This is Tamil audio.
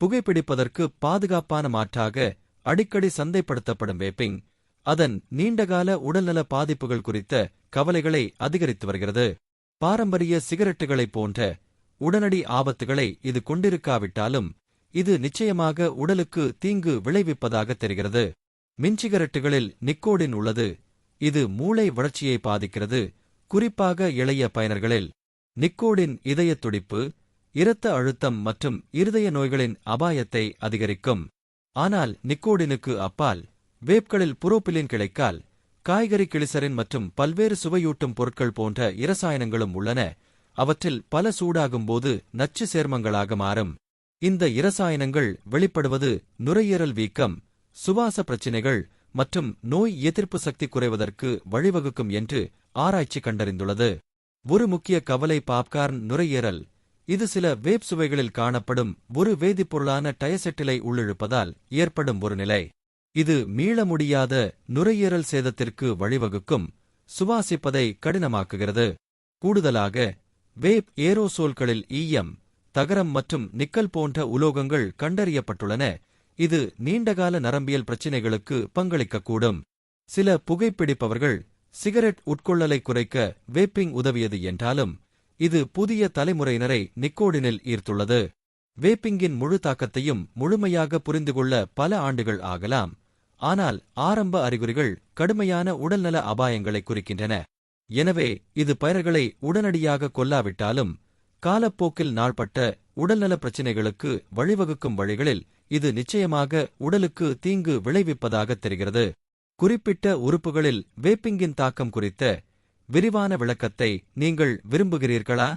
புகைப்பிடிப்பதற்கு பாதுகாப்பான மாற்றாக அடிக்கடி சந்தைப்படுத்தப்படும் வேப்பிங் அதன் நீண்டகால உடல்நல பாதிப்புகள் குறித்த கவலைகளை அதிகரித்து வருகிறது. பாரம்பரிய சிகரெட்டுகளைப் போன்ற உடனடி ஆபத்துகளை இது கொண்டிருக்காவிட்டாலும் இது நிச்சயமாக உடலுக்கு தீங்கு விளைவிப்பதாக தெரிகிறது. மின்சிகரெட்டுகளில் நிக்கோடின் உள்ளது. இது மூளை வளர்ச்சியை பாதிக்கிறது. குறிப்பாக இளைய பயனர்களில் நிக்கோடின் இதயத் துடிப்பு இரத்த அழுத்தம் மற்றும் இருதய நோய்களின் அபாயத்தை அதிகரிக்கும். ஆனால் நிக்கோடினுக்கு அப்பால் வேப்களில் புரோப்பிலின் கிடைக்கால் காய்கறி கிளிசரின் மற்றும் பல்வேறு சுவையூட்டும் பொருட்கள் போன்ற இரசாயனங்களும் உள்ளன. அவற்றில் பல சூடாகும்போது நச்சு சேர்மங்களாக மாறும். இந்த இரசாயனங்கள் வெளிப்படுவது நுரையீரல் வீக்கம் சுவாச பிரச்சினைகள் மற்றும் நோய் எதிர்ப்பு சக்தி குறைவதற்கு வழிவகுக்கும் என்று ஆராய்ச்சி கண்டறிந்துள்ளது. ஒரு முக்கிய கவலை பாப்கார்ன் நுரையீரல் இது சில வேப் சுவைகளில் காணப்படும் ஒரு வேதிப்பொருளான டயசெட்டிலை உள்ளிழுப்பதால் ஏற்படும் ஒரு நிலை. இது மீள முடியாத நுரையீரல் சேதத்திற்கு வழிவகுக்கும் சுவாசிப்பதை கடினமாக்குகிறது. கூடுதலாக வேப் ஏரோசோல்களில் ஈயம் தகரம் மற்றும் நிக்கல் போன்ற உலோகங்கள் கண்டறியப்பட்டுள்ளன. இது நீண்டகால நரம்பியல் பிரச்சினைகளுக்கு பங்களிக்கக்கூடும். சில புகைப்பிடிப்பவர்கள் சிகரெட் உட்கொள்ளலை குறைக்க வேப்பிங் உதவியது என்றாலும் இது புதிய தலைமுறையினரை நிக்கோடினில் ஈர்த்துள்ளது. வேப்பிங்கின் முழு தாக்கத்தையும் முழுமையாக புரிந்துகொள்ள பல ஆண்டுகள் ஆகலாம். ஆனால் ஆரம்ப அறிகுறிகள் கடுமையான உடல்நல அபாயங்களை குறிக்கின்றன. எனவே இது பயிர்களை உடனடியாக கொல்லாவிட்டாலும் காலப்போக்கில் நாள்பட்ட உடல்நல பிரச்சினைகளுக்கு வழிவகுக்கும் வழிகளில் இது நிச்சயமாக உடலுக்கு தீங்கு விளைவிப்பதாக தெரிகிறது. குறிப்பிட்ட உறுப்புகளில் வேப்பிங்கின் தாக்கம் குறித்த விரிவான விளக்கத்தை நீங்கள் விரும்புகிறீர்களா?